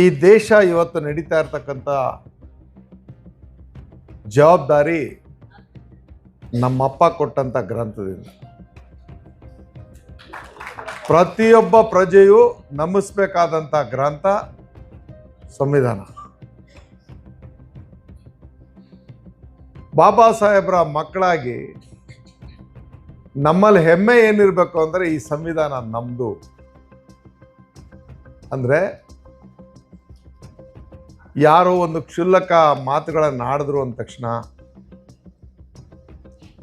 ಈ ದೇಶ ಇವತ್ತು ನಡೀತಾ ಇರ್ತಕ್ಕಂಥ ಜವಾಬ್ದಾರಿ ನಮ್ಮಪ್ಪ ಕೊಟ್ಟಂಥ ಗ್ರಂಥದಿಂದ. ಪ್ರತಿಯೊಬ್ಬ ಪ್ರಜೆಯು ನಂಬಿಸ್ಬೇಕಾದಂಥ ಗ್ರಂಥ ಸಂವಿಧಾನ. ಬಾಬಾ ಸಾಹೇಬ್ರ ಮಕ್ಕಳಾಗಿ ನಮ್ಮಲ್ಲಿ ಹೆಮ್ಮೆ ಏನಿರಬೇಕು ಅಂದರೆ ಈ ಸಂವಿಧಾನ ನಮ್ಮದು ಅಂದರೆ ಯಾರೋ ಒಂದು ಕ್ಷುಲ್ಲಕ ಮಾತುಗಳನ್ನು ಆಡಿದ್ರು ಅಂದ ತಕ್ಷಣ,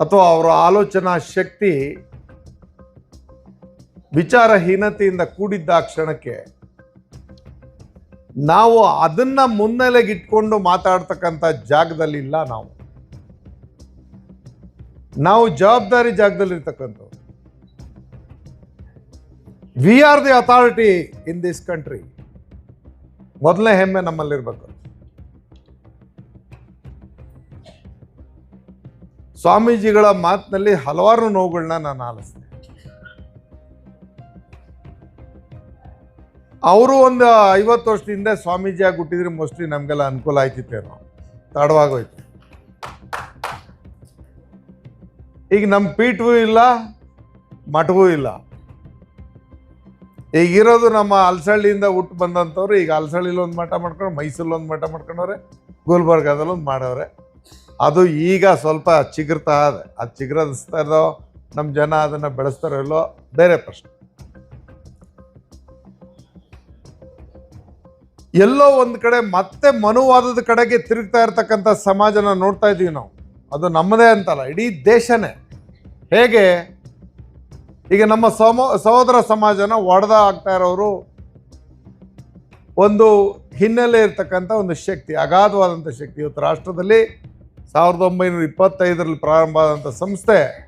ಅಥವಾ ಅವರ ಆಲೋಚನಾ ಶಕ್ತಿ ವಿಚಾರಹೀನತೆಯಿಂದ ಕೂಡಿದ್ದ ಕ್ಷಣಕ್ಕೆ ನಾವು ಅದನ್ನ ಮುನ್ನೆಲೆಗಿಟ್ಕೊಂಡು ಮಾತಾಡ್ತಕ್ಕಂಥ ಜಾಗದಲ್ಲಿ ಇಲ್ಲ ನಾವು. ನಾವು ಜವಾಬ್ದಾರಿ ಜಾಗದಲ್ಲಿ ಇರ್ತಕ್ಕಂಥವ್ರು. We are the authority in this country ಮೊದಲನೇ ಹೆಮ್ಮೆ ನಮ್ಮಲ್ಲಿರ್ಬೇಕು. ಸ್ವಾಮೀಜಿಗಳ ಮಾತಿನಲ್ಲಿ ಹಲವಾರು ನೋವುಗಳನ್ನ ನಾನು ಆಲಿಸಿದೆ ಅವರು ಒಂದು ಐವತ್ತು ವರ್ಷದ ಹಿಂದೆ ಸ್ವಾಮೀಜಿಯಾಗಿ ಹುಟ್ಟಿದ್ರೆ ಮೋಸ್ಟ್ಲಿ ನಮಗೆಲ್ಲ ಅನುಕೂಲ ಆಯ್ತಿತ್ತೇನೋ ತಡವಾಗೋಯ್ತು. ಈಗ ನಮ್ಮ ಪೀಠವೂ ಇಲ್ಲ, ಮಠವೂ ಇಲ್ಲ. ಈಗ ಇರೋದು ನಮ್ಮ ಅಲ್ಸಳ್ಳಿಯಿಂದ ಹುಟ್ಟು ಬಂದಂಥವ್ರು ಈಗ ಅಲ್ಸಳ್ಳಿಲಿ ಒಂದು ಮಠ ಮಾಡ್ಕೊಂಡು ಮೈಸೂರಲ್ಲಿ ಒಂದು ಮಠ ಮಾಡ್ಕೊಂಡವ್ರೆ, ಗುಲ್ಬರ್ಗಾದಲ್ಲಿ ಒಂದು ಮಾಡವ್ರೆ. ಅದು ಈಗ ಸ್ವಲ್ಪ ಚಿಗುರ್ತಾ ಇದೆ. ಅದು ಚಿಗುರಿಸ್ತಾ ಇರೋ ನಮ್ಮ ಜನ ಅದನ್ನು ಬೆಳೆಸ್ತಾರೋ ಇಲ್ಲೋ ಬೇರೆ ಪ್ರಶ್ನೆ. ಎಲ್ಲೋ ಒಂದು ಕಡೆ ಮತ್ತೆ ಮನುವಾದದ ಕಡೆಗೆ ತಿರುಗ್ತಾ ಇರ್ತಕ್ಕಂಥ ಸಮಾಜನ ನೋಡ್ತಾ ಇದ್ದೀವಿ ನಾವು. ಅದು ನಮ್ಮದೇ ಅಂತಲ್ಲ, ಇಡೀ ದೇಶನೇ. ಹೇಗೆ? ಈಗ ನಮ್ಮ ಸಮ, ಸಹೋದರ ಸಮಾಜನ ಒಡೆದ ಆಗ್ತಾ ಇರೋರು ಒಂದು ಹಿನ್ನೆಲೆ ಇರ್ತಕ್ಕಂಥ ಒಂದು ಶಕ್ತಿ, ಅಗಾಧವಾದಂಥ ಶಕ್ತಿ. ಇವತ್ತು ರಾಷ್ಟ್ರದಲ್ಲಿ ಸಾವಿರದ ಒಂಬೈನೂರ ಇಪ್ಪತ್ತೈದರಲ್ಲಿ ಪ್ರಾರಂಭ ಆದಂಥ ಸಂಸ್ಥೆ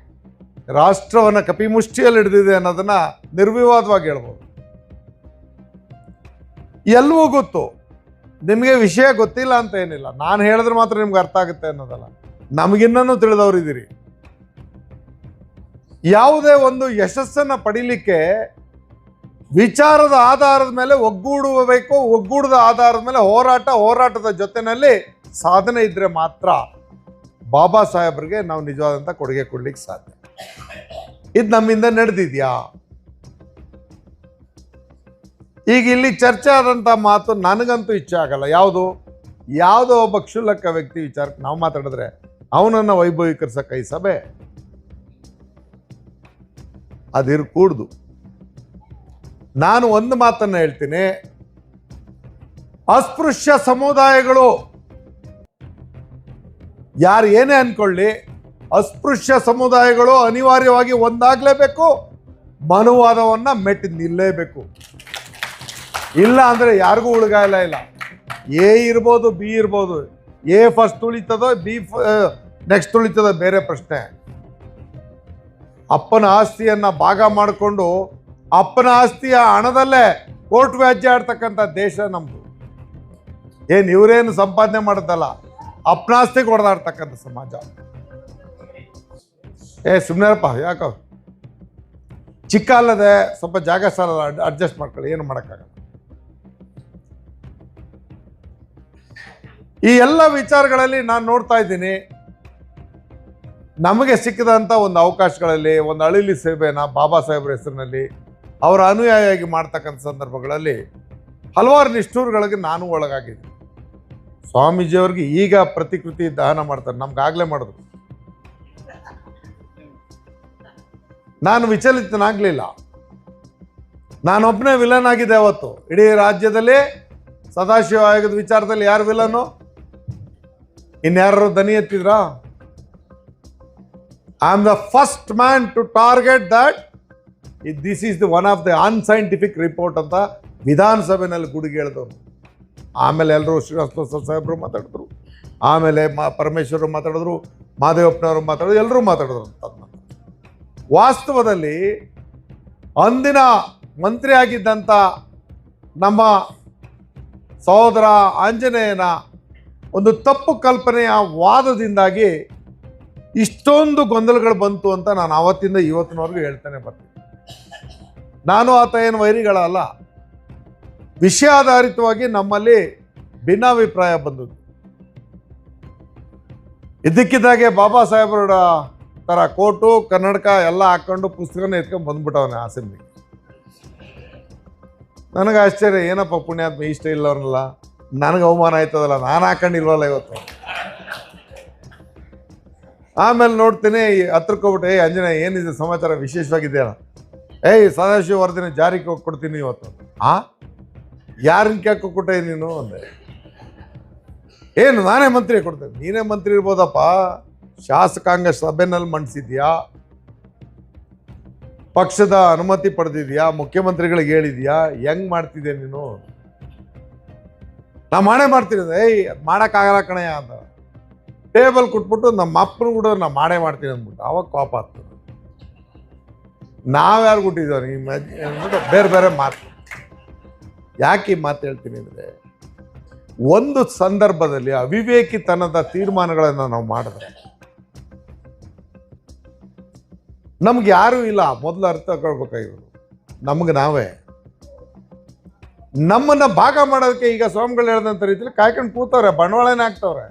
ರಾಷ್ಟ್ರವನ್ನು ಕಪಿಮುಷ್ಟಿಯಲ್ಲಿ ಹಿಡಿದಿದೆ ಅನ್ನೋದನ್ನು ನಿರ್ವಿವಾದವಾಗಿ ಹೇಳ್ಬೋದು. ಎಲ್ಲವೂ ಗೊತ್ತು. ನಿಮಗೆ ವಿಷಯ ಗೊತ್ತಿಲ್ಲ ಅಂತ ಏನಿಲ್ಲ. ನಾನು ಹೇಳಿದ್ರೆ ಮಾತ್ರ ನಿಮ್ಗೆ ಅರ್ಥ ಆಗುತ್ತೆ ಅನ್ನೋದಲ್ಲ. ನಮಗಿನ್ನೂ ತಿಳಿದವರಿದ್ದೀರಿ. ಯಾವುದೇ ಒಂದು ಯಶಸ್ಸನ್ನು ಪಡಿಲಿಕ್ಕೆ ವಿಚಾರದ ಆಧಾರದ ಮೇಲೆ ಒಗ್ಗೂಡಬೇಕು ಒಗ್ಗೂಡದ ಆಧಾರದ ಮೇಲೆ ಹೋರಾಟ, ಹೋರಾಟದ ಜೊತೆಯಲ್ಲಿ ಸಾಧನೆ ಇದ್ದರೆ ಮಾತ್ರ ಬಾಬಾ ಸಾಹೇಬ್ರಿಗೆ ನಾವು ನಿಜವಾದಂಥ ಕೊಡುಗೆ ಕೊಡ್ಲಿಕ್ಕೆ ಸಾಧ್ಯ. ಇದು ನಮ್ಮಿಂದ ನಡೆದಿದೆಯಾ? ಈಗ ಇಲ್ಲಿ ಚರ್ಚೆ ಆದಂಥ ಮಾತು ನನಗಂತೂ ಇಚ್ಛೆ ಆಗಲ್ಲ. ಯಾವುದು? ಯಾವುದೋ ಒಬ್ಬ ಕ್ಷುಲ್ಲಕ ವ್ಯಕ್ತಿ ವಿಚಾರಕ್ಕೆ ನಾವು ಮಾತಾಡಿದ್ರೆ ಅವನನ್ನು ವೈಭವೀಕರಿಸಕ್ಕೆ ಈ ಸಭೆ. ಅದಿರ್ಕೂಡ್ದು. ನಾನು ಒಂದು ಮಾತನ್ನು ಹೇಳ್ತೀನಿ. ಅಸ್ಪೃಶ್ಯ ಸಮುದಾಯಗಳು. ಯಾರು ಏನೇ ಅನ್ಕೊಳ್ಳಿ, ಅಸ್ಪೃಶ್ಯ ಸಮುದಾಯಗಳು ಅನಿವಾರ್ಯವಾಗಿ ಒಂದಾಗಲೇಬೇಕು, ಮನುವಾದವನ್ನು ಮೆಟ್ಟಿ ನಿಲ್ಲೇಬೇಕು. ಇಲ್ಲ ಅಂದರೆ ಯಾರಿಗೂ ಉಳಿಗಾಯಲ ಇಲ್ಲ. ಎ ಇರ್ಬೋದು, ಬಿ ಇರ್ಬೋದು. ಎ ಫಸ್ಟ್ ತುಳಿತದೋ, ಬಿ ನೆಕ್ಸ್ಟ್ ತುಳಿತದೋ ಬೇರೆ ಪ್ರಶ್ನೆ. ಅಪ್ಪನ ಆಸ್ತಿಯನ್ನ ಭಾಗ ಮಾಡಿಕೊಂಡು ಅಪ್ಪನ ಆಸ್ತಿಯ ಹಣದಲ್ಲೇ ಕೋರ್ಟ್ ವ್ಯಾಜ್ಯ ಆಡ್ತಕ್ಕಂಥ ದೇಶ ನಮ್ಮದು ಏನು ಇವರೇನು ಸಂಪಾದನೆ ಮಾಡೋದಲ್ಲ ಅಪ್ಪನ ಆಸ್ತಿಗೆ ಹೊಡೆದಾಡ್ತಕ್ಕಂಥ ಸಮಾಜ. ಏ ಸುಮ್ಮನೆಪ್ಪ ಯಾಕೋ? ಚಿಕ್ಕ ಅಲ್ಲದೆ ಸ್ವಲ್ಪ ಜಾಗ ಸಾಲ ಅಡ್ಜಸ್ಟ್ ಮಾಡ್ಕೊಳ್ಳಿ, ಏನು ಮಾಡೋಕ್ಕಾಗಲ್ಲ. ಈ ಎಲ್ಲ ವಿಚಾರಗಳಲ್ಲಿ ನಾನು ನೋಡ್ತಾ ಇದ್ದೀನಿ. ನಮಗೆ ಸಿಕ್ಕಿದಂಥ ಒಂದು ಅವಕಾಶಗಳಲ್ಲಿ, ಒಂದು ಅಳಿಲಿ ಸೇವೆನ ಬಾಬಾ ಸಾಹೇಬ್ರ ಹೆಸರಿನಲ್ಲಿ ಅವರ ಅನುಯಾಯಿಯಾಗಿ ಮಾಡ್ತಕ್ಕಂಥ ಸಂದರ್ಭಗಳಲ್ಲಿ ಹಲವಾರು ನಿಷ್ಠೂರುಗಳಿಗೆ ನಾನು ಒಳಗಾಗಿದ್ದೀನಿ ಸ್ವಾಮೀಜಿಯವ್ರಿಗೆ ಈಗ ಪ್ರತಿಕೃತಿ ದಹನ ಮಾಡ್ತಾರೆ. ನಮ್ಗಾಗಲೇ ಮಾಡಿದ್ರು. ನಾನು ವಿಚಲಿತನಾಗಲಿಲ್ಲ. ನಾನೊಬ್ಬನೇ ವಿಲನ್ ಆಗಿದೆ ಅವತ್ತು. ಇಡೀ ರಾಜ್ಯದಲ್ಲಿ ಸದಾಶಿವ ಆಯೋಗದ ವಿಚಾರದಲ್ಲಿ ಯಾರು ವಿಲನ್ನು ಇನ್ಯಾರು ದನಿ ಎತ್ತಿದ್ರಾ? Am the first man to target that this is the one of the unscientific report ಅಂತ ವಿಧಾನಸಭೆಯಲ್ಲಿ ಗುಡುಗಿ ಹೇಳಿದವರು ಆಮೇಲೆ ಎಲ್ಲರೂ ಶ್ರೀನಿವಾಸ ಸಾಹೇಬರು ಮಾತಾಡಿದ್ರು ಆಮೇಲೆ ಮಾ ಪರಮೇಶ್ವರರು ಮಾತಾಡಿದ್ರು ಮಾದೇವಪ್ಪನವರು ಮಾತಾಡಿದ್ರು ಎಲ್ಲರೂ ಮಾತಾಡಿದ್ರು ಅಂತ ವಾಸ್ತವದಲ್ಲಿ ಅಂದಿನ ಮಂತ್ರಿ ಆಗಿದ್ದಂಥ ನಮ್ಮ ಸಹೋದರ ಆಂಜನೇಯನ ಒಂದು ತಪ್ಪು ಕಲ್ಪನೆಯ ವಾದದಿಂದಾಗಿ ಇಷ್ಟೊಂದು ಗೊಂದಲಗಳು ಬಂತು ಅಂತ ನಾನು ಆವತ್ತಿಂದ ಇವತ್ತಿನವರೆಗೂ ಹೇಳ್ತಾನೆ ಬರ್ತೀನಿ. ನಾನು ಆತ ಏನು ವೈರಿಗಳಲ್ಲ. ವಿಷಯಾಧಾರಿತವಾಗಿ ನಮ್ಮಲ್ಲಿ ಭಿನ್ನಾಭಿಪ್ರಾಯ ಬಂದದ್ದು. ಇದಕ್ಕಿದ್ದಾಗೆ ಬಾಬಾ ಸಾಹೇಬರ ಥರ ಕೋಟು, ಕನ್ನಡಕ ಎಲ್ಲ ಹಾಕೊಂಡು ಪುಸ್ತಕನ ಎತ್ಕೊಂಡು ಬಂದ್ಬಿಟ್ಟವನೆ ಅಸೆಂಬ್ಲಿಗೆ ನನಗೆ ಆಶ್ಚರ್ಯ, ಏನಪ್ಪ ಪುಣ್ಯಾತ್ಮ, ಇಷ್ಟ ಇಲ್ಲವ್ರನ್ನಲ್ಲ. ನನಗೆ ಅವಮಾನ ಆಯ್ತದಲ್ಲ, ನಾನು ಹಾಕೊಂಡಿಲ್ವಲ್ಲ ಇವತ್ತು. ಆಮೇಲೆ ನೋಡ್ತೀನಿ ಹತ್ರಕ್ಕೆ ಹೋಗ್ಬಿಟ್ಟು, ಏ ಅಂಜನ ಏನಿದೆ ಸಮಾಚಾರ? ವಿಶೇಷವಾಗಿದೆಯಲ್ಲ ಏಯ್, ಸದಾಶಿವ ವರದಿನ ಜಾರಿಗೆ ಕೊಡ್ತೀನಿ ಇವತ್ತು ಆ? ಯಾರನ್ನ ಕೇಳ್ಕೊ ಕೊಟ್ಟೆ ನೀನು? ಅಂದೆ. ಏನು, ನಾನೇ ಮಂತ್ರಿ ಕೊಡ್ತೇನೆ. ನೀನೇ ಮಂತ್ರಿ ಇರ್ಬೋದಪ್ಪ. ಶಾಸಕಾಂಗ ಸಭೆನಲ್ಲಿ ಮಂಡಿಸಿದ್ಯಾ ಪಕ್ಷದ ಅನುಮತಿ ಪಡೆದಿದ್ಯಾ? ಮುಖ್ಯಮಂತ್ರಿಗಳಿಗೆ ಹೇಳಿದ್ಯಾ? ಹೆಂಗ್ ಮಾಡ್ತಿದ್ಯಾ ನೀನು? ನಾ ಮಾಡೇ ಮಾಡ್ತೀನಿ. ಏಯ್ ಮಾಡಕ್ಕಾಗಲ್ಲ ಕಣಯ್ಯ ಅಂತ ಟೇಬಲ್ ಕೊಟ್ಬಿಟ್ಟು ನಮ್ಮ ಅಪ್ಪನ ಕೂಡ ನಾ ಮಾಡೇ ಮಾಡ್ತೀನಿ ಅಂದ್ಬಿಟ್ಟು ಅವಾಗ ಕೋಪ ಆಗ್ತದೆ. ನಾವ್ಯಾರು ಕೊಟ್ಟಿದ್ದೇವೆ ಈ ಅಂದ್ಬಿಟ್ಟು ಬೇರೆ ಬೇರೆ ಮಾತು. ಯಾಕೆ ಈ ಮಾತು ಹೇಳ್ತೀನಿ ಅಂದರೆ, ಒಂದು ಸಂದರ್ಭದಲ್ಲಿ ಅವಿವೇಕಿತನದ ತೀರ್ಮಾನಗಳನ್ನು ನಾವು ಮಾಡಿದ್ರೆ, ನಮ್ಗೆ ಯಾರೂ ಇಲ್ಲ. ಮೊದಲು ಅರ್ಥ ಕೊಳ್ಬೇಕಾಗಿರೋದು ನಮ್ಗೆ ನಾವೇ. ನಮ್ಮನ್ನ ಭಾಗ ಮಾಡೋದಕ್ಕೆ ಈಗ ಸ್ವಾಮಿಗಳು ಹೇಳ್ದಂತ ರೀತಿಯಲ್ಲಿ ಕಾಯ್ಕೊಂಡು ಕೂತವ್ರೆ, ಬಂಡವಾಳನೇ ಹಾಕ್ತವ್ರೆ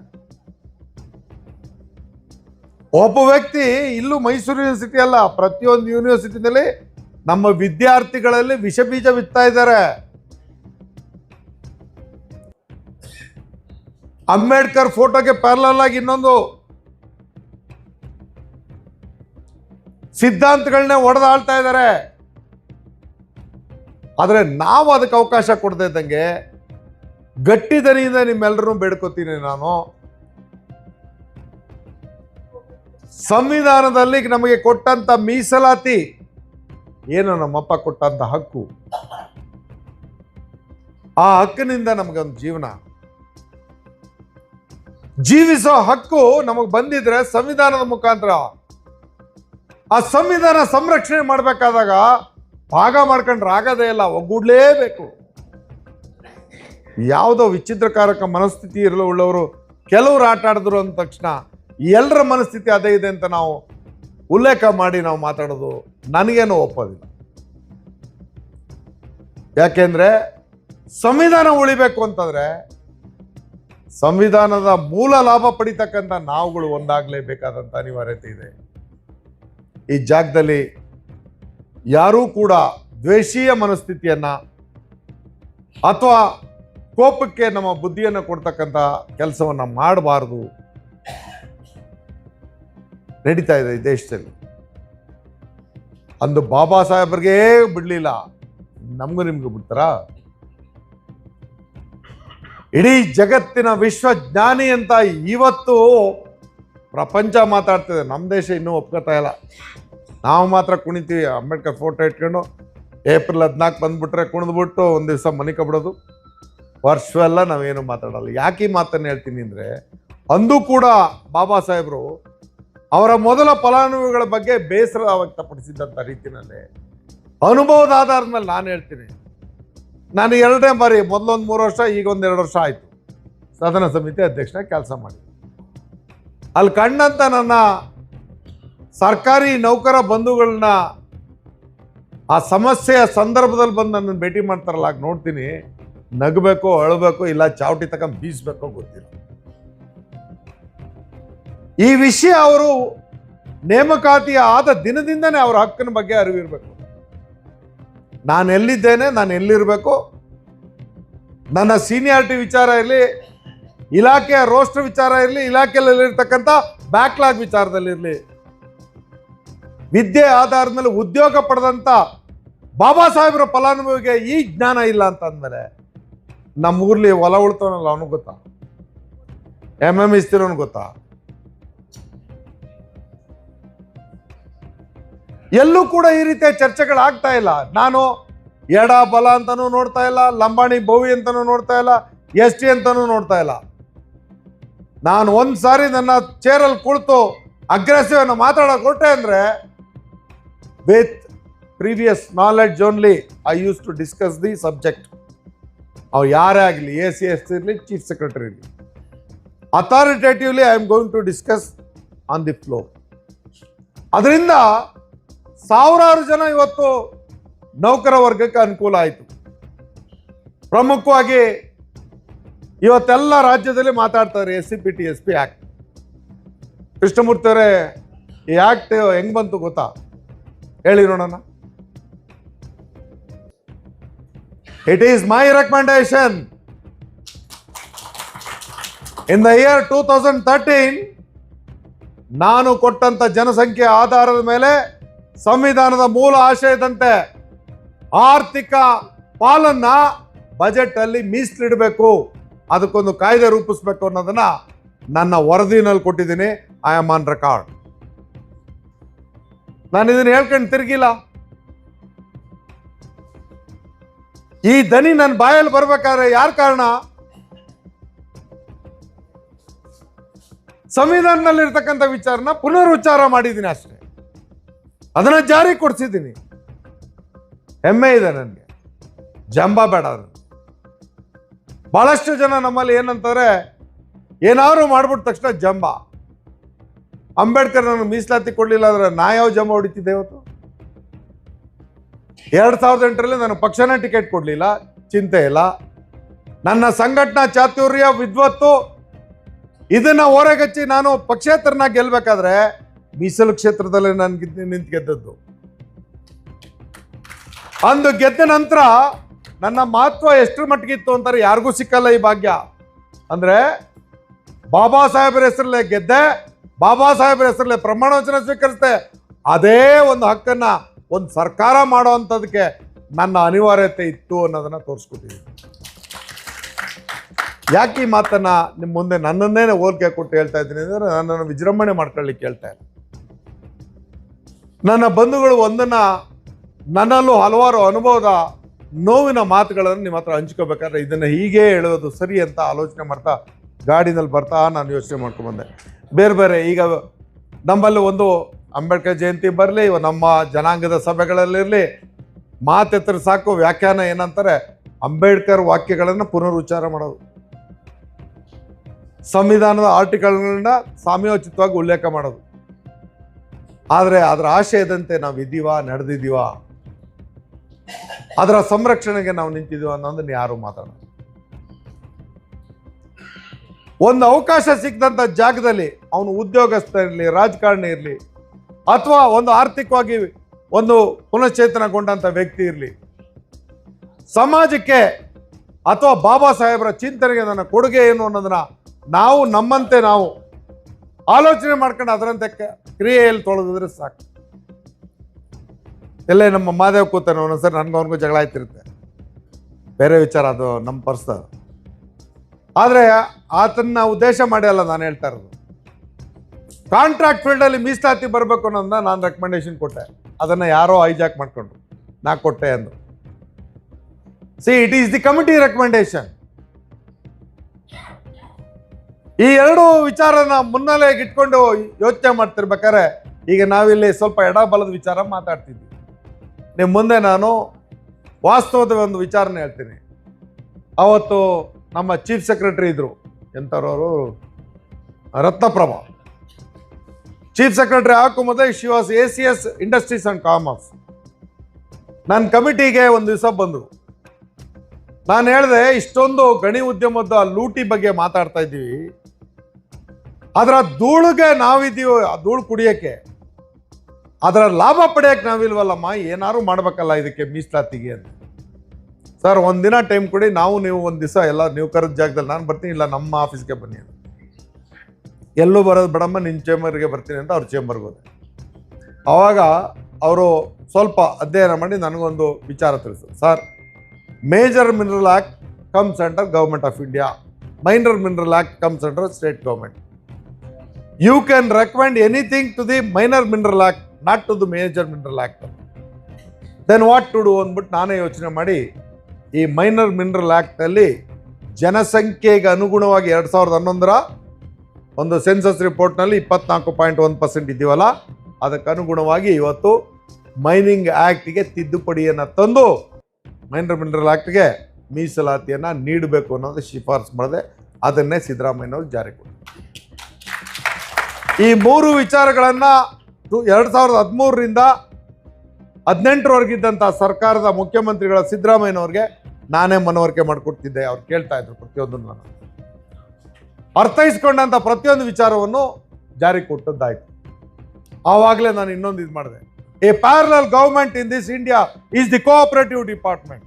ಒಬ್ಬ ವ್ಯಕ್ತಿ ಇಲ್ಲೂ ಮೈಸೂರು ಯೂನಿವರ್ಸಿಟಿ ಅಲ್ಲ, ಪ್ರತಿಯೊಂದು ಯೂನಿವರ್ಸಿಟಿನಲ್ಲಿ ನಮ್ಮ ವಿದ್ಯಾರ್ಥಿಗಳಲ್ಲಿ ವಿಷ ಬೀಜ ಬಿತ್ತಾ ಇದ್ದಾರೆ. ಅಂಬೇಡ್ಕರ್ ಫೋಟೋಗೆ ಪ್ಯಾರಲಲ್ ಆಗಿ ಇನ್ನೊಂದು ಸಿದ್ಧಾಂತಗಳನ್ನೇ ಒಡೆದಾಳ್ತಾ ಇದ್ದಾರೆ. ಆದರೆ ನಾವು ಅದಕ್ಕೆ ಅವಕಾಶ ಕೊಡದೇ ಇದ್ದಂಗೆ ಗಟ್ಟಿ ದನಿಯಿಂದ ನಿಮ್ಮೆಲ್ಲರೂ ಬೇಡ್ಕೋತೀನಿ ನಾನು. ಸಂವಿಧಾನದಲ್ಲಿ ನಮಗೆ ಕೊಟ್ಟಂತ ಮೀಸಲಾತಿ ಏನು ನಮ್ಮಪ್ಪ ಕೊಟ್ಟಂತ ಹಕ್ಕು? ಆ ಹಕ್ಕಿನಿಂದ ನಮಗೊಂದು ಜೀವನ. ಜೀವಿಸೋ ಹಕ್ಕು ನಮಗೆ ಬಂದಿದ್ರೆ ಸಂವಿಧಾನದ ಮುಖಾಂತರ. ಆ ಸಂವಿಧಾನ ಸಂರಕ್ಷಣೆ ಮಾಡಬೇಕಾದಾಗ ಭಾಗ ಮಾಡ್ಕೊಂಡ್ರೆ ಆಗೋದೇ ಇಲ್ಲ, ಒಗ್ಗೂಡ್ಲೇಬೇಕು. ಯಾವುದೋ ವಿಚಿತ್ರಕಾರಕ ಮನಸ್ಥಿತಿ ಇರಲು ಉಳ್ಳವರು ಕೆಲವರು ಆಟ ಆಡಿದ್ರು ಅಂದ ತಕ್ಷಣ ಎಲ್ಲರ ಮನಸ್ಥಿತಿ ಅದೇ ಇದೆ ಅಂತ ನಾವು ಉಲ್ಲೇಖ ಮಾಡಿ ನಾವು ಮಾತಾಡೋದು ನನಗೇನು ಒಪ್ಪೋದಿಲ್ಲ. ಯಾಕೆಂದ್ರೆ ಸಂವಿಧಾನ ಉಳಿಬೇಕು ಅಂತಂದ್ರೆ ಸಂವಿಧಾನದ ಮೂಲ ಲಾಭ ಪಡಿತಕ್ಕಂಥ ನಾವುಗಳು ಒಂದಾಗಲೇಬೇಕಾದಂಥ ಅನಿವಾರ್ಯತೆ ಇದೆ. ಈ ಜಾಗದಲ್ಲಿ ಯಾರೂ ಕೂಡ ದ್ವೇಷೀಯ ಮನಸ್ಥಿತಿಯನ್ನ ಅಥವಾ ಕೋಪಕ್ಕೆ ನಮ್ಮ ಬುದ್ಧಿಯನ್ನು ಕೊಡ್ತಕ್ಕಂಥ ಕೆಲಸವನ್ನು ಮಾಡಬಾರ್ದು. ನಡೀತಾ ಇದೆ ಈ ದೇಶದಲ್ಲಿ. ಅಂದು ಬಾಬಾ ಸಾಹೇಬ್ರಿಗೆ ಬಿಡ್ಲಿಲ್ಲ. ನಮಗೂ ನಿಮ್ಗೂ ಬಿಡ್ತಾರಾ? ಇಡೀ ಜಗತ್ತಿನ ವಿಶ್ವಜ್ಞಾನಿ ಅಂತ ಇವತ್ತು ಪ್ರಪಂಚ ಮಾತಾಡ್ತಿದೆ ನಮ್ಮ ದೇಶ ಇನ್ನೂ ಒಪ್ಕೋತಾ ಇಲ್ಲ. ನಾವು ಮಾತ್ರ ಕುಣಿತೀವಿ. ಅಂಬೇಡ್ಕರ್ ಫೋಟೋ ಇಟ್ಕೊಂಡು ಏಪ್ರಿಲ್ ಹದಿನಾಲ್ಕು ಬಂದ್ಬಿಟ್ರೆ ಕುಣಿದ್ಬಿಟ್ಟು ಒಂದು ದಿವಸ ಮನೆ ಕಬಿಡೋದು ವರ್ಷವೆಲ್ಲ ನಾವೇನು ಮಾತಾಡಲ್ಲ. ಯಾಕೆ ಈ ಮಾತನ್ನು ಹೇಳ್ತೀನಿ ಅಂದರೆ ಅಂದು ಕೂಡ ಬಾಬಾ ಸಾಹೇಬರು ಅವರ ಮೊದಲ ಫಲಾನುಭವಿಗಳ ಬಗ್ಗೆ ಬೇಸರ ವ್ಯಕ್ತಪಡಿಸಿದ್ದಂಥ ರೀತಿಯಲ್ಲಿ ಅನುಭವದ ಆಧಾರದ ಮೇಲೆ ನಾನು ಹೇಳ್ತೀನಿ. ನಾನು ಎರಡನೇ ಬಾರಿ, ಮೊದಲೊಂದು ಮೂರು ವರ್ಷ ಈಗ ಒಂದು ಎರಡು ವರ್ಷ ಆಯಿತು. ಸದನ ಸಮಿತಿ ಅಧ್ಯಕ್ಷನ ಕೆಲಸ ಮಾಡಿ. ಅಲ್ಲಿ ಕಂಡಂಥ ನನ್ನ ಸರ್ಕಾರಿ ನೌಕರ ಬಂಧುಗಳನ್ನ ಆ ಸಮಸ್ಯೆಯ ಸಂದರ್ಭದಲ್ಲಿ ಬಂದು ನನ್ನನ್ನು ಭೇಟಿ ಮಾಡ್ತಾರಲ್ಲ, ಆಗ ನೋಡ್ತೀನಿ, ನಗಬೇಕು, ಅಳಬೇಕು, ಇಲ್ಲ ಚಾವಟಿ ತಗೊಂಡು ಬೀಸಬೇಕೋ ಗೊತ್ತಿಲ್ಲ. ಈ ವಿಷಯ ಅವರು ನೇಮಕಾತಿ ಆದ ದಿನದಿಂದನೇ ಅವರ ಹಕ್ಕಿನ ಬಗ್ಗೆ ಅರಿವಿರಬೇಕು. ನಾನು ಎಲ್ಲಿದ್ದೇನೆ, ನಾನು ಎಲ್ಲಿರಬೇಕು? ನನ್ನ ಸೀನಿಯಾರಿಟಿ ವಿಚಾರ ಇರಲಿ, ಇಲಾಖೆಯ ರೋಸ್ಟರ್ ವಿಚಾರ ಇರಲಿ, ಇಲಾಖೆಯಲ್ಲಿರ್ತಕ್ಕಂಥ ಬ್ಯಾಕ್ಲಾಗ್ ವಿಚಾರದಲ್ಲಿರಲಿ. ವಿದ್ಯೆ ಆಧಾರದ ಮೇಲೆ ಉದ್ಯೋಗ ಪಡೆದಂಥ ಬಾಬಾ ಸಾಹೇಬ್ರ ಫಲಾನುಭವಿಗೆ ಈ ಜ್ಞಾನ ಇಲ್ಲ ಅಂತ ಅಂದಮೇಲೆ ನಮ್ಮ ಊರ್ಲಿ ಹೊಲ ಉಳ್ತವನಲ್ಲ ಅವನಿಗೆ ಗೊತ್ತಾ? ಎಂ ಎಂ ಇಸ್ತಿರೋನು ಗೊತ್ತಾ? ಎಲ್ಲೂ ಕೂಡ ಈ ರೀತಿಯ ಚರ್ಚೆಗಳಾಗ್ತಾ ಇಲ್ಲ. ನಾನು ಎಡ ಬಲ ಅಂತಾನೂ ನೋಡ್ತಾ ಇಲ್ಲ, ಲಂಬಾಣಿ ಭೋವಿ ಅಂತಾನೂ ನೋಡ್ತಾ ಇಲ್ಲ, ಎಸ್ ಟಿ ಅಂತಾನೂ ನೋಡ್ತಾ ಇಲ್ಲ. ನಾನು ಒಂದು ಸಾರಿ ನನ್ನ ಚೇರಲ್ಲಿ ಕುಳಿತು ಅಗ್ರೆಸಿವ್ ಅನ್ನು ಮಾತಾಡೋಕೆ ಕೊಟ್ಟೆ ಅಂದರೆ with previous knowledge only I use to discuss the subject ಅವು ಯಾರೇ ಆಗಲಿ, ಎ ಸಿ, ಎಸ್ ಇರಲಿ ಚೀಫ್ ಸೆಕ್ರೆಟರಿ ಇರಲಿ. Authoritatively I am going to discuss on the floor ಅದರಿಂದ ಸಾವಿರಾರು ಜನ ಇವತ್ತು ನೌಕರ ವರ್ಗಕ್ಕೆ ಅನುಕೂಲ ಆಯಿತು. ಪ್ರಮುಖವಾಗಿ ಇವತ್ತೆಲ್ಲ ರಾಜ್ಯದಲ್ಲಿ ಮಾತಾಡ್ತಾರೆ S C, P, T, S, P act Krishnamurthy ಅವರೇ, ಈ ಆ್ಯಕ್ಟ್ ಹೆಂಗ್ ಬಂತು ಗೊತ್ತಾ? ಹೇಳಿ ನೋಡೋಣ. It is my recommendation in the year two thousand thirteen ನಾನು ಕೊಟ್ಟಂತ ಜನಸಂಖ್ಯೆ ಆಧಾರದ ಮೇಲೆ ಸಂವಿಧಾನದ ಮೂಲ ಆಶಯದಂತೆ ಆರ್ಥಿಕ ಪಾಲನ್ನ ಬಜೆಟ್ ಅಲ್ಲಿ ಮೀಸಲಿಡಬೇಕು. ಅದಕ್ಕೊಂದು ಕಾಯ್ದೆ ರೂಪಿಸ್ಬೇಕು ಅನ್ನೋದನ್ನ ನನ್ನ ವರದಿನಲ್ಲಿ ಕೊಟ್ಟಿದ್ದೀನಿ. ಐ ಆಮ್ ಆನ್ ರೆಕಾರ್ಡ್ ನಾನು ಇದನ್ನ ಹೇಳ್ಕೊಂಡು ತಿರುಗಿಲ್ಲ. ಈ ದನಿ ನನ್ನ ಬಾಯಲ್ಲಿ ಬರ್ಬೇಕಾದ್ರೆ ಯಾರ ಕಾರಣ? ಸಂವಿಧಾನದಲ್ಲಿರ್ತಕ್ಕಂಥ ವಿಚಾರನ ಪುನರುಚ್ಚಾರ ಮಾಡಿದ್ದೀನಿ ಅಷ್ಟೇ. ಅದನ್ನ ಜಾರಿ ಕೊಡ್ಸಿದ್ದೀನಿ. ಹೆಮ್ಮೆ ಇದೆ ನನಗೆ. ಜಂಬ ಬೇಡ ಬಹಳಷ್ಟು ಜನ ನಮ್ಮಲ್ಲಿ ಏನಂತಾರೆ, ಏನಾದ್ರು ಮಾಡ್ಬಿಟ್ಟ ತಕ್ಷಣ ಜಂಬ. ಅಂಬೇಡ್ಕರ್ ನನಗೆ ಮೀಸಲಾತಿ ಕೊಡ್ಲಿಲ್ಲ ಅಂದ್ರೆ ನಾ ಯಾವ ಜಂಬ ಹೊಡಿತಿದ್ದೆ ಇವತ್ತು? ಎರಡು ಸಾವಿರದ ಎಂಟರಲ್ಲಿ ನಾನು ಪಕ್ಷನ ಟಿಕೆಟ್ ಕೊಡ್ಲಿಲ್ಲ, ಚಿಂತೆ ಇಲ್ಲ. ನನ್ನ ಸಂಘಟನಾ ಚಾತುರ್ಯ ವಿದ್ವತ್ತು ಇದನ್ನ ಹೊರಗಚ್ಚಿ ನಾನು ಪಕ್ಷೇತರನ ಗೆಲ್ಬೇಕಾದ್ರೆ ಮೀಸಲು ಕ್ಷೇತ್ರದಲ್ಲಿ ನಾನು ನಿಂತು ಗೆದ್ದದ್ದು. ಅಂದು ಗೆದ್ದ ನಂತರ ನನ್ನ ಮಹತ್ವ ಎಷ್ಟರ ಮಟ್ಟಿಗಿತ್ತು ಅಂತಾರೆ ಯಾರಿಗೂ ಸಿಕ್ಕಲ್ಲ ಈ ಭಾಗ್ಯ. ಅಂದ್ರೆ ಬಾಬಾ ಸಾಹೇಬರ ಹೆಸರಲ್ಲೇ ಗೆದ್ದೆ, ಬಾಬಾ ಸಾಹೇಬರ ಹೆಸರಲ್ಲೇ ಪ್ರಮಾಣ ವಚನ ಸ್ವೀಕರಿಸಿದೆ. ಅದೇ ಒಂದು ಹಕ್ಕನ್ನ ಒಂದು ಸರ್ಕಾರ ಮಾಡೋ ಅಂಥದಕ್ಕೆ ನನ್ನ ಅನಿವಾರ್ಯತೆ ಇತ್ತು ಅನ್ನೋದನ್ನ ತೋರಿಸ್ಕೊಟ್ಟಿದ್ದೀನಿ. ಯಾಕೆ ಈ ಮಾತನ್ನ ನಿಮ್ಮ ಮುಂದೆ ನನ್ನನ್ನೇ ಹೋಲಿಕೆ ಕೊಟ್ಟು ಹೇಳ್ತಾ ಇದ್ದೀನಿ ಅಂದರೆ ನನ್ನನ್ನು ವಿಜೃಂಭಣೆ ಮಾಡ್ಕೊಳ್ಳಿಕ್ಕೆ ಹೇಳ್ತಾ ಇಲ್ಲ ನನ್ನ ಬಂಧುಗಳು ಒಂದನ್ನು ನನ್ನಲ್ಲೂ ಹಲವಾರು ಅನುಭವದ ನೋವಿನ ಮಾತುಗಳನ್ನು ನಿಮ್ಮ ಹತ್ರ ಹಂಚ್ಕೋಬೇಕಾದ್ರೆ ಇದನ್ನ ಹೀಗೆ ಹೇಳೋದು ಸರಿ ಅಂತ ಆಲೋಚನೆ ಮಾಡ್ತಾ ಗಾಡಿನಲ್ಲಿ ಬರ್ತಾ ನಾನು ಯೋಚನೆ ಮಾಡ್ಕೊಂಡ್ಬಂದೆ ಬೇರೆ ಬೇರೆ ಈಗ ನಮ್ಮಲ್ಲಿ ಒಂದು ಅಂಬೇಡ್ಕರ್ ಜಯಂತಿ ಬರಲಿ ನಮ್ಮ ಜನಾಂಗದ ಸಭೆಗಳಲ್ಲಿರಲಿ, ಮಾತೆತ್ತರ ಸಾಕು, ವ್ಯಾಖ್ಯಾನ ಏನಂತಾರೆ, ಅಂಬೇಡ್ಕರ್ ವಾಕ್ಯಗಳನ್ನು ಪುನರುಚ್ಚಾರ ಮಾಡೋದು. ಸಂವಿಧಾನದ ಆರ್ಟಿಕಲ್ಗಳನ್ನ ಸಾಮ್ಯೋಚಿತವಾಗಿ ಉಲ್ಲೇಖ ಮಾಡೋದು. ಆದರೆ ಅದರ ಆಶಯದಂತೆ ನಾವು ಇದ್ದೀವಾ, ನಡೆದಿದ್ದೀವಾ? ಅದರ ಸಂರಕ್ಷಣೆಗೆ ನಾವು ನಿಂತಿದ್ದೀವ ಅನ್ನೋದನ್ನ ಯಾರು ಮಾತಾಡೋದು ಒಂದು ಅವಕಾಶ ಸಿಕ್ಕಂಥ ಜಾಗದಲ್ಲಿ ಅವನು ಉದ್ಯೋಗಸ್ಥ ಇರಲಿ ರಾಜಕಾರಣಿ ಇರಲಿ, ಅಥವಾ ಒಂದು ಆರ್ಥಿಕವಾಗಿ ಒಂದು ಪುನಶ್ಚೇತನಗೊಂಡಂಥ ವ್ಯಕ್ತಿ ಇರಲಿ, ಸಮಾಜಕ್ಕೆ ಅಥವಾ ಬಾಬಾ ಸಾಹೇಬರ ಚಿಂತನೆಗೆ ನನ್ನ ಕೊಡುಗೆ ಏನು ಅನ್ನೋದನ್ನ ನಾವು ನಮ್ಮಂತೆ ನಾವು ಆಲೋಚನೆ ಮಾಡ್ಕೊಂಡು ಅದರಂತೆ ಕ್ರಿಯೆಯಲ್ಲಿ ತೊಳೆದಿದ್ರೆ ಸಾಕು. ಎಲ್ಲೇ ನಮ್ಮ ಮಾದೇವ್ ಕೂತಾನೆ ಒಂದೊಂದ್ಸರಿ ನನಗೂ ಅವನಿಗೂ ಜಗಳ ಆಯ್ತಿರುತ್ತೆ. ಬೇರೆ ವಿಚಾರ ಅದು ನಮ್ಮ ಪರ್ಸ್ನಲ್ ಆದರೆ ಆತನ್ನ ಉದ್ದೇಶ ಮಾಡಿ ಅಲ್ಲ ನಾನು ಹೇಳ್ತಾ ಇರೋದು. ಕಾಂಟ್ರಾಕ್ಟ್ ಫೀಲ್ಡಲ್ಲಿ ಮೀಸಲಾತಿ ಬರಬೇಕು ಅನ್ನೋದನ್ನ ನಾನು ರೆಕಮೆಂಡೇಶನ್ ಕೊಟ್ಟೆ. ಅದನ್ನು ಯಾರೋ ಹೈಜಾಕ್ ಮಾಡ್ಕೊಂಡ್ರು. ನಾ ಕೊಟ್ಟೆ ಅಂದು see it is the committee recommendation ಈ ಎರಡು ವಿಚಾರನ ಮುನ್ನೆಲೆಗೆ ಇಟ್ಕೊಂಡು ಯೋಚನೆ ಮಾಡ್ತಿರ್ಬೇಕಾದ್ರೆ, ಈಗ ನಾವಿಲ್ಲಿ ಸ್ವಲ್ಪ ಎಡಬಲದ ವಿಚಾರ ಮಾತಾಡ್ತಿದ್ವಿ. ನಿಮ್ಮ ಮುಂದೆ ನಾನು ವಾಸ್ತವದ ಒಂದು ವಿಚಾರನ ಹೇಳ್ತೀನಿ. ಅವತ್ತು ನಮ್ಮ ಚೀಫ್ ಸೆಕ್ರೆಟರಿ ಇದ್ರು. ಎಂಥವ್ರವರು? ರತ್ನಪ್ರಭಾ. ಚೀಫ್ ಸೆಕ್ರೆಟರಿ ಹಾಕು ಮೊದಲೇ she was A C S industries and commerce ನನ್ನ ಕಮಿಟಿಗೆ ಒಂದು ದಿವಸ ಬಂದರು. ನಾನು ಹೇಳಿದೆ, ಇಷ್ಟೊಂದು ಗಣಿ ಉದ್ಯಮದ ಲೂಟಿ ಬಗ್ಗೆ ಮಾತಾಡ್ತಾ ಇದ್ದೀವಿ. ಅದರ ಧೂಳಿಗೆ ನಾವಿದ್ದೀವೋ, ಆ ಧೂಳು ಕುಡಿಯೋಕ್ಕೆ? ಅದರ ಲಾಭ ಪಡೆಯಕ್ಕೆ ನಾವಿಲ್ವಲ್ಲಮ್ಮ ಏನಾದ್ರು ಮಾಡಬೇಕಲ್ಲ ಇದಕ್ಕೆ ಮೀಸಲಾತಿಗೆ ಅಂತ. ಸರ್ ಒಂದಿನ ಟೈಮ್ ಕೊಡಿ, ನಾವು ನೀವು ಒಂದು ದಿವಸ ಎಲ್ಲ, ನೀವು ಕರೆದ ಜಾಗದಲ್ಲಿ ನಾನು ಬರ್ತೀನಿ, ಇಲ್ಲ ನಮ್ಮ ಆಫೀಸ್ಗೆ ಬನ್ನಿ ಅಂತ. ಎಲ್ಲೂ ಬರೋದು ಬೇಡಮ್ಮ ನಿನ್ನ ಚೇಂಬರ್ಗೆ ಬರ್ತೀನಿ ಅಂತ ಅವ್ರ ಚೇಂಬರ್ಗೆ ಹೋದೆ. ಆವಾಗ ಅವರು ಸ್ವಲ್ಪ ಅಧ್ಯಯನ ಮಾಡಿ ನನಗೊಂದು ವಿಚಾರ ತಿಳಿಸಿದ್ರು. Sir major mineral act comes under government of India minor mineral act comes under state government you can recommend anything to the minor mineral act not to the major mineral act then what to do ಅಂದ್ಬಿಟ್ಟು ನಾನೇ ಯೋಚನೆ ಮಾಡಿ, ಈ minor mineral ಆ್ಯಕ್ಟಲ್ಲಿ ಜನಸಂಖ್ಯೆಗೆ ಅನುಗುಣವಾಗಿ ಎರಡು ಸಾವಿರದ ಹನ್ನೊಂದರ ಒಂದು ಸೆನ್ಸಸ್ ರಿಪೋರ್ಟ್ನಲ್ಲಿ ಇಪ್ಪತ್ನಾಲ್ಕು ಪಾಯಿಂಟ್ ಒಂದು ಪರ್ಸೆಂಟ್ ಇದ್ದೀವಲ್ಲ, ಅದಕ್ಕೆ ಅನುಗುಣವಾಗಿ ಇವತ್ತು ಮೈನಿಂಗ್ ಆ್ಯಕ್ಟಿಗೆ ತಿದ್ದುಪಡಿಯನ್ನು ತಂದು ಮೈನರ್ ಮಿನರಲ್ ಆ್ಯಕ್ಟ್ಗೆ ಮೀಸಲಾತಿಯನ್ನು ನೀಡಬೇಕು ಅನ್ನೋದು ಶಿಫಾರಸು ಮಾಡಿದೆ. ಅದನ್ನೇ ಸಿದ್ದರಾಮಯ್ಯನವರು ಜಾರಿ ಕೊಟ್ಟರು ಈ ಮೂರು ವಿಚಾರಗಳನ್ನು ಎರಡು ಸಾವಿರದ ಹದಿಮೂರರಿಂದ ಹದಿನೆಂಟರವರೆಗಿದ್ದಂಥ ಸರ್ಕಾರದ ಮುಖ್ಯಮಂತ್ರಿಗಳ ಸಿದ್ದರಾಮಯ್ಯನವ್ರಿಗೆ ನಾನೇ ಮನವರಿಕೆ ಮಾಡಿಕೊಡ್ತಿದ್ದೆ. ಅವ್ರು ಕೇಳ್ತಾ ಇದ್ರು ಪ್ರತಿಯೊಂದು ನಾನು. ಅರ್ಥೈಸ್ಕೊಂಡಂಥ ಪ್ರತಿಯೊಂದು ವಿಚಾರವನ್ನು ಜಾರಿ ಕೊಟ್ಟದ್ದಾಯ್ತು. ಆವಾಗಲೇ ನಾನು ಇನ್ನೊಂದು ಇದು ಮಾಡಿದೆ. A parallel government in this India is the cooperative department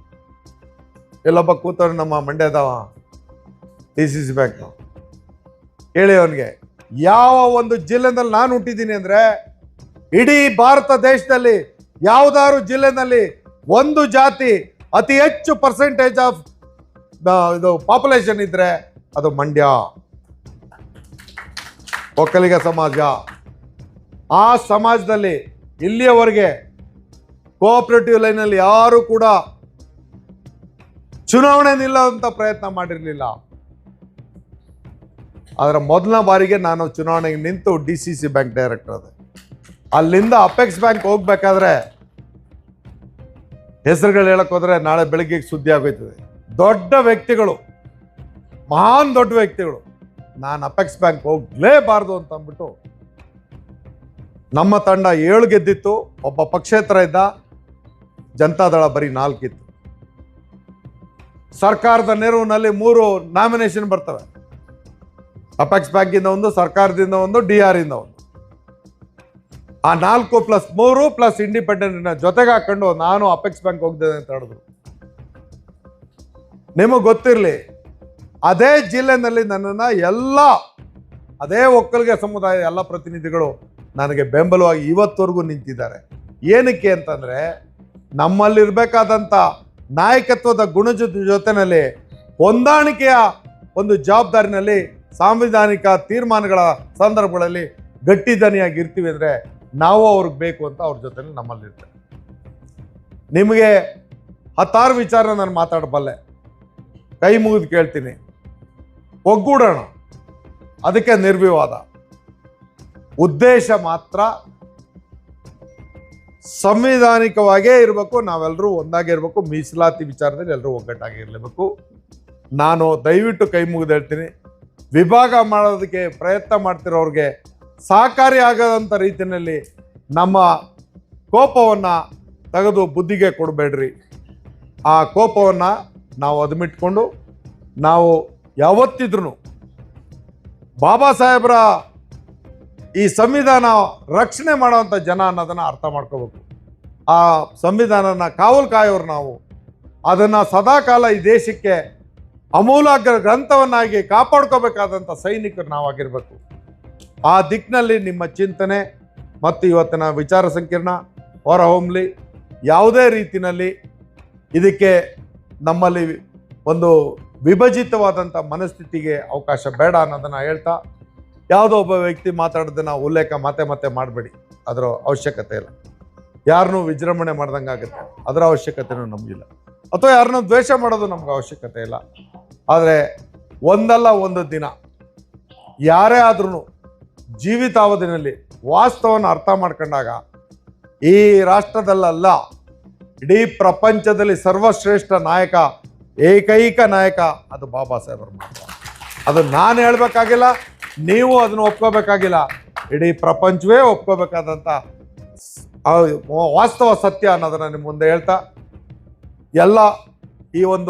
ಎಲ್ಲೊಬ್ಬ ಕೂತವ್ರು, ನಮ್ಮ ಮಂಡ್ಯದವ ಡಿ ಸಿ ಸಿ ಬ್ಯಾಂಕ್ ಹೇಳಿ ಅವನಿಗೆ ಯಾವ ಒಂದು ಜಿಲ್ಲೆನಲ್ಲಿ ನಾನು ಹುಟ್ಟಿದ್ದೀನಿ ಅಂದರೆ ಇಡೀ ಭಾರತ ದೇಶದಲ್ಲಿ ಯಾವುದಾದ್ರು ಜಿಲ್ಲೆನಲ್ಲಿ ಒಂದು ಜಾತಿ ಅತಿ ಹೆಚ್ಚು ಪರ್ಸೆಂಟೇಜ್ ಆಫ್ ಇದು ಪಾಪ್ಯುಲೇಷನ್ ಇದ್ರೆ ಅದು ಮಂಡ್ಯ. ಒಕ್ಕಲಿಗ ಸಮಾಜ. ಆ ಸಮಾಜದಲ್ಲಿ ಇಲ್ಲಿಯವರೆಗೆ ಕೋಆಪರೇಟಿವ್ ಲೈನಲ್ಲಿ ಯಾರು ಕೂಡ ಚುನಾವಣೆ ನಿಲ್ಲುವಂತ ಪ್ರಯತ್ನ ಮಾಡಿರಲಿಲ್ಲ. ಅದರ ಮೊದಲ ಬಾರಿಗೆ ನಾನು ಚುನಾವಣೆಗೆ ನಿಂತು D C C bank director ಅದೇ. ಅಲ್ಲಿಂದ ಅಪೆಕ್ಸ್ ಬ್ಯಾಂಕ್ ಹೋಗ್ಬೇಕಾದ್ರೆ ಹೆಸರುಗಳು ಹೇಳಕ್ ಹೋದ್ರೆ ನಾಳೆ ಬೆಳಗ್ಗೆ ಸುದ್ದಿ ಆಗೋಯ್ತದೆ. ದೊಡ್ಡ ವ್ಯಕ್ತಿಗಳು, ಮಹಾನ್ ದೊಡ್ಡ ವ್ಯಕ್ತಿಗಳು, ನಾನು ಅಪೆಕ್ಸ್ ಬ್ಯಾಂಕ್ ಹೋಗ್ಲೇಬಾರ್ದು ಅಂತ ಅಂದ್ಬಿಟ್ಟು ನಮ್ಮ ತಂಡ ಏಳು ಗೆದ್ದಿತ್ತು, ಒಬ್ಬ ಪಕ್ಷೇತರ ಇದ್ದ ಜನತಾದಳ ಬರೀ ನಾಲ್ಕಿತ್ತು ಸರ್ಕಾರದ ನೆರವಿನಲ್ಲಿ ಮೂರು ನಾಮಿನೇಷನ್ ಬರ್ತವೆ. ಅಪೆಕ್ಸ್ ಬ್ಯಾಂಕಿಂದ ಒಂದು, ಸರ್ಕಾರದಿಂದ ಒಂದು, ಡಿ ಆರ್ ಇಂದ ಒಂದು. ಆ ನಾಲ್ಕು ಪ್ಲಸ್ ಮೂರು ಪ್ಲಸ್ ಇಂಡಿಪೆಂಡೆಂಟ್ ಜೊತೆಗೆ ಹಾಕೊಂಡು ನಾನು ಅಪೆಕ್ಸ್ ಬ್ಯಾಂಕ್ ಹೋಗ್ತೇನೆ ಅಂತ ಹೇಳಿದ್ರು. ನಿಮಗೆ ಗೊತ್ತಿರಲಿ, ಅದೇ ಜಿಲ್ಲೆನಲ್ಲಿ ನನ್ನನ್ನು ಎಲ್ಲ, ಅದೇ ಒಕ್ಕಲಿಗೆ ಸಮುದಾಯ ಎಲ್ಲ ಪ್ರತಿನಿಧಿಗಳು ನನಗೆ ಬೆಂಬಲವಾಗಿ ಇವತ್ತವರೆಗೂ ನಿಂತಿದ್ದಾರೆ. ಏನಕ್ಕೆ ಅಂತಂದರೆ ನಮ್ಮಲ್ಲಿರಬೇಕಾದಂಥ ನಾಯಕತ್ವದ ಗುಣದ ಜೊತೆಯಲ್ಲಿ ಹೊಂದಾಣಿಕೆಯ ಒಂದು ಜವಾಬ್ದಾರಿನಲ್ಲಿ ಸಾಂವಿಧಾನಿಕ ತೀರ್ಮಾನಗಳ ಸಂದರ್ಭಗಳಲ್ಲಿ ಗಟ್ಟಿದನಿಯಾಗಿ ಇರ್ತೀವಿ ಅಂದರೆ ನಾವು ಅವ್ರಿಗೆ ಬೇಕು ಅಂತ ಅವ್ರ ಜೊತೆ ನಮ್ಮಲ್ಲಿರ್ತಾರೆ ನಿಮಗೆ ಹತ್ತಾರು ವಿಚಾರ ನಾನು ಮಾತಾಡಬಲ್ಲೆ. ಕೈ ಮುಗಿದು ಕೇಳ್ತೀನಿ. ಒಗ್ಗೂಡೋಣ. ಅದಕ್ಕೆ ನಿರ್ವಿವಾದ. ಉದ್ದೇಶ ಮಾತ್ರ ಸಂವಿಧಾನಿಕವಾಗೇ ಇರಬೇಕು, ನಾವೆಲ್ಲರೂ ಒಂದಾಗೇ ಇರಬೇಕು, ಮೀಸಲಾತಿ ವಿಚಾರದಲ್ಲಿ ಎಲ್ಲರೂ ಒಗ್ಗಟ್ಟಾಗಿ ಇರಲೇಬೇಕು. ನಾನು ದಯವಿಟ್ಟು ಕೈ ಮುಗಿದು ಹೇಳ್ತೀನಿ. ವಿಭಾಗ ಮಾಡೋದಕ್ಕೆ ಪ್ರಯತ್ನ ಮಾಡ್ತಿರೋರಿಗೆ ಸಹಕಾರಿ ಆಗದಂಥ ರೀತಿಯಲ್ಲಿ ನಮ್ಮ ಕೋಪವನ್ನು ತೆಗೆದು ಬುದ್ಧಿಗೆ ಕೊಡಬೇಡ್ರಿ. ಆ ಕೋಪವನ್ನು ನಾವು ಅದುಮಿಟ್ಕೊಂಡು ನಾವು ಯಾವತ್ತಿದ್ರೂ ಬಾಬಾ ಸಾಹೇಬ್ರ ಈ ಸಂವಿಧಾನ ರಕ್ಷಣೆ ಮಾಡೋವಂಥ ಜನ ಅನ್ನೋದನ್ನು ಅರ್ಥ ಮಾಡ್ಕೋಬೇಕು. ಆ ಸಂವಿಧಾನನ ಕಾವಲು ಕಾಯೋರು ನಾವು. ಅದನ್ನು ಸದಾಕಾಲ ಈ ದೇಶಕ್ಕೆ ಅಮೂಲಾಗ್ರ ಗ್ರಂಥವನ್ನಾಗಿ ಕಾಪಾಡ್ಕೋಬೇಕಾದಂಥ ಸೈನಿಕರು ನಾವಾಗಿರಬೇಕು. ಆ ದಿಕ್ಕಿನಲ್ಲಿ ನಿಮ್ಮ ಚಿಂತನೆ ಮತ್ತು ಇವತ್ತಿನ ವಿಚಾರ ಸಂಕಿರಣ ಹೊರ ಹೋಮ್ಲಿ. ಯಾವುದೇ ರೀತಿಯಲ್ಲಿ ಇದಕ್ಕೆ ನಮ್ಮಲ್ಲಿ ಒಂದು ವಿಭಜಿತವಾದಂಥ ಮನಸ್ಥಿತಿಗೆ ಅವಕಾಶ ಬೇಡ ಅನ್ನೋದನ್ನು ಹೇಳ್ತಾ, ಯಾವುದೋ ಒಬ್ಬ ವ್ಯಕ್ತಿ ಮಾತಾಡೋದನ್ನು ಉಲ್ಲೇಖ ಮತ್ತೆ ಮತ್ತೆ ಮಾಡಬೇಡಿ. ಅದರ ಅವಶ್ಯಕತೆ ಇಲ್ಲ. ಯಾರನ್ನೂ ವಿಜೃಂಭಣೆ ಮಾಡ್ದಂಗೆ ಆಗುತ್ತೆ ಅದರ ಅವಶ್ಯಕತೆನೂ ನಮಗಿಲ್ಲ. ಅಥವಾ ಯಾರನ್ನೂ ದ್ವೇಷ ಮಾಡೋದು ನಮ್ಗೆ ಅವಶ್ಯಕತೆ ಇಲ್ಲ. ಆದರೆ ಒಂದಲ್ಲ ಒಂದು ದಿನ. ಯಾರೇ ಆದ್ರೂ ಜೀವಿತಾವಧಿನಲ್ಲಿ ವಾಸ್ತವನ ಅರ್ಥ ಮಾಡ್ಕೊಂಡಾಗ ಈ ರಾಷ್ಟ್ರದಲ್ಲಲ್ಲ, ಇಡೀ ಪ್ರಪಂಚದಲ್ಲಿ ಸರ್ವಶ್ರೇಷ್ಠ ನಾಯಕ, ಏಕೈಕ ನಾಯಕ ಅದು ಬಾಬಾ ಸಾಹೇಬರು ಮಾತ್ರ ಅದು ನಾನು ಹೇಳಬೇಕಾಗಿಲ್ಲ, ನೀವು ಅದನ್ನು ಒಪ್ಕೋಬೇಕಾಗಿಲ್ಲ. ಇಡೀ ಪ್ರಪಂಚವೇ ಒಪ್ಕೋಬೇಕಾದಂಥ ವಾಸ್ತವ ಸತ್ಯ ಅನ್ನೋದನ್ನು ನಿಮ್ಮ ಮುಂದೆ ಹೇಳ್ತಾ ಎಲ್ಲ ಈ ಒಂದು